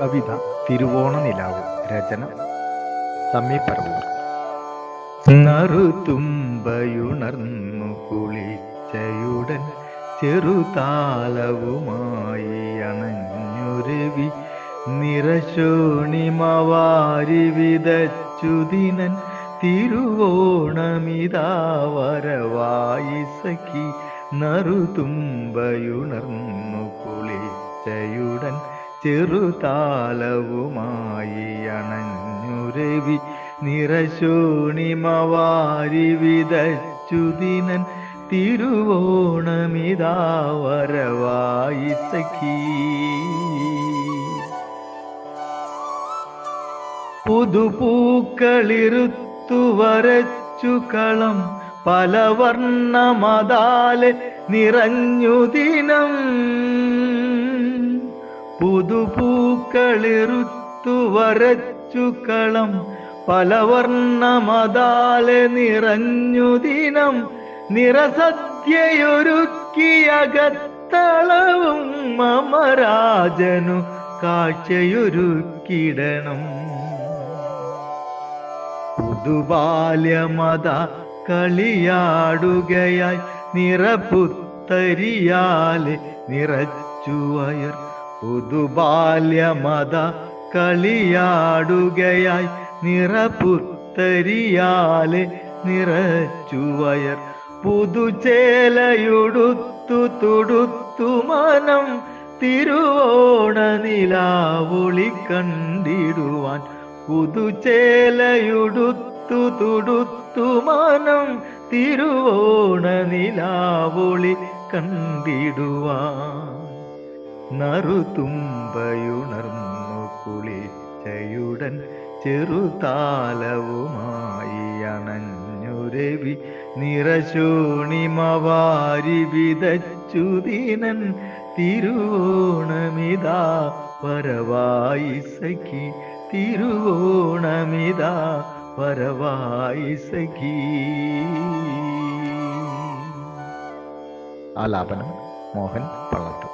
കവിത തിരുവോണ നിലാവ് രചന സമ്മീപറവൂർ നറുതുമ്പയുണർന്നു കുളിച്ചയുടൻ ചെറുതാലവുമായി അണഞ്ഞൊരുവി നിറശോണിമവാരി വിതച്ചുദിനൻ തിരുവോണമിതാ സഖി നറുതുമ്പയുണർന്നു കുളിച്ചയുടൻ ചെറുതാലവുമായി അണഞ്ഞുരവി നിറശോണിമവാരി വിതച്ചുദിനൻ തിരുവോണമിതാ വരവായി സഖീ. പുതുപൂക്കളിരുത്തു വരച്ചു കളം പല വർണമതാലെ നിറഞ്ഞു ദിനം. പുതുപൂക്കളിറുത്തു വരച്ചു കളം. പല വർണമതാലെ നിറഞ്ഞു ദിനം. നിറസദ്യയൊരുക്കിയകത്തളവും മമരാജനു കാഴ്ചയൊരുക്കിടണം. പുതുബാല്യമത കളിയാടുകയായി നിറപുത്തരിയാലെ നിറച്ചുവയർ പുതുബാല്യമത കളിയാടുകയായി നിറപുത്തരിയാലെ നിറച്ചുവയർ പുതുചേലയുടുത്തു തുടുത്തു മനം തിരുവോണ നിലാവൊളി കണ്ടിടുവാൻ പുതുചേലയുടുത്തു തുടുത്തു മനം തിരുവോണ നിലാവൊളി കണ്ടിടുവാൻ നറുതുമ്പയുണർന്നു കുളിച്ചയുടൻ ചെറുതാലവുമായി അണഞ്ഞുരവി നിറശോണിമവാരി വിതച്ചുദീനൻ തിരുവോണമിതാ പരവായി സഖി തിരുവോണമിതാ പരവായി സഖി ആലാപനം മോഹൻ പള്ളത്തു.